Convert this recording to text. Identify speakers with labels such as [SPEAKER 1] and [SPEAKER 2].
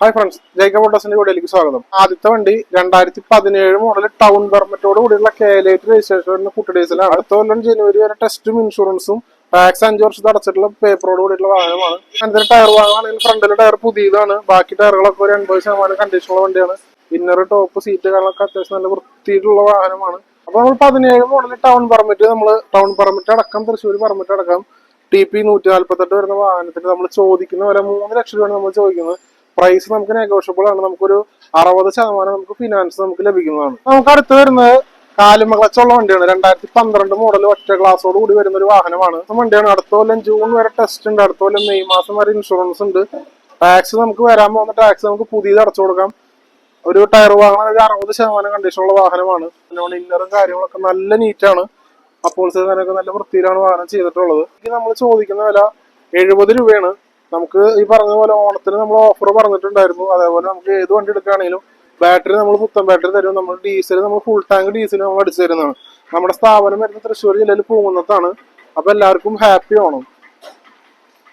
[SPEAKER 1] Hi friends JICA മോട്ടോസിന്റെ വീഡിയോയിലേക്ക് സ്വാഗതം. ആദ്യത്തെ വണ്ടി രണ്ടായിരത്തി പതിനേഴ് മോഡൽ ടൗൺ പെർമിറ്റോട് കൂടിയുള്ള കേലേറ്റ് രജിസ്ട്രേഷൻ വരുന്ന കുട്ടി ഡീസലാണ് അടുത്ത കൊല്ലം ജനുവരി വരെ ടെസ്റ്റും ഇൻഷുറൻസും ടാക്സ് അഞ്ചു വർഷത്തെ അടച്ചിട്ടുള്ള പേപ്പറോട് കൂടിയുള്ള വാഹനമാണ്. അതിന്റെ ടയർ വാങ്ങുകയാണെങ്കിൽ ഫ്രണ്ടിലെ ടയർ പുതിയതാണ്. ബാക്കി ടയറുകളൊക്കെ ഒരു എൺപത് ശതമാനം കണ്ടീഷനുള്ള വണ്ടിയാണ്. ഇന്നർ ടോപ്പ് സീറ്റ് കാര്യങ്ങളൊക്കെ അത്യാവശ്യം നല്ല വൃത്തിയിട്ടുള്ള വാഹനമാണ്. അപ്പൊ നമ്മൾ പതിനേഴ് മോഡൽ ടൗൺ പെർമിറ്റ് നമ്മൾ ടൗൺ പെർമിറ്റ് അടക്കം തൃശ്ശൂർ പെർമിറ്റ് അടക്കം ടി പി നൂറ്റി നാല്പത്തെട്ട് വരുന്ന വാഹനത്തിന് നമ്മൾ ചോദിക്കുന്ന വില മൂന്ന് ലക്ഷം രൂപയാണ് നമ്മൾ ചോദിക്കുന്നത്. പ്രൈസ് നമുക്ക് നെഗോഷ്യബിൾ ആണ്. നമുക്കൊരു അറുപത് ശതമാനം നമുക്ക് ഫിനാൻസ് നമുക്ക് ലഭിക്കുന്നതാണ്. നമുക്ക് അടുത്ത് വരുന്നത് കാലുമ ക്ലച്ചുള്ള വണ്ടിയാണ്. രണ്ടായിരത്തി പന്ത്രണ്ട് മോഡൽ ഒറ്റ ക്ലാസ്സോട് കൂടി വരുന്ന ഒരു വാഹനമാണ് വണ്ടിയാണ് അടുത്ത കൊല്ലം ജൂൺ വരെ ടെസ്റ്റ് ഉണ്ട്. അടുത്ത കൊല്ലം മെയ് മാസം വരെ ഇൻഷുറൻസ് ഉണ്ട്. ടാക്സ് നമുക്ക് വരാൻ പോകുന്ന ടാക്സ് നമുക്ക് പുതിയത് അടച്ചു കൊടുക്കാം. ഒരു ടയർ വാഹനം ഒരു അറുപത് ശതമാനം കണ്ടീഷനുള്ള വാഹനമാണ്. നമ്മുടെ ഇന്നറും കാര്യങ്ങളൊക്കെ നല്ല നീറ്റാണ് അപ്പോൾ തന്നെ നല്ല വൃത്തിയിലാണ് വാഹനം ചെയ്തിട്ടുള്ളത്. നമ്മൾ ചോദിക്കുന്ന വില എഴുപത് രൂപയാണ്. നമുക്ക് ഈ പറഞ്ഞ പോലെ ഓണത്തിന് നമ്മൾ ഓഫർ പറഞ്ഞിട്ടുണ്ടായിരുന്നു. അതേപോലെ നമുക്ക് ഏത് വണ്ടി എടുക്കുകയാണെങ്കിലും ബാറ്ററി നമ്മൾ പുത്തൻ ബാറ്ററി തരും. നമ്മൾ ഡീസൽ നമ്മൾ ഫുൾ ടാങ്ക് ഡീസൽ നമ്മൾ അടിച്ചു തരുന്നതാണ്. നമ്മുടെ സ്ഥാപനം വരുന്ന തൃശ്ശൂർ ജില്ലയിൽ പൂങ്കുന്നത്താണ് അപ്പൊ എല്ലാവർക്കും ഹാപ്പി ഓണം.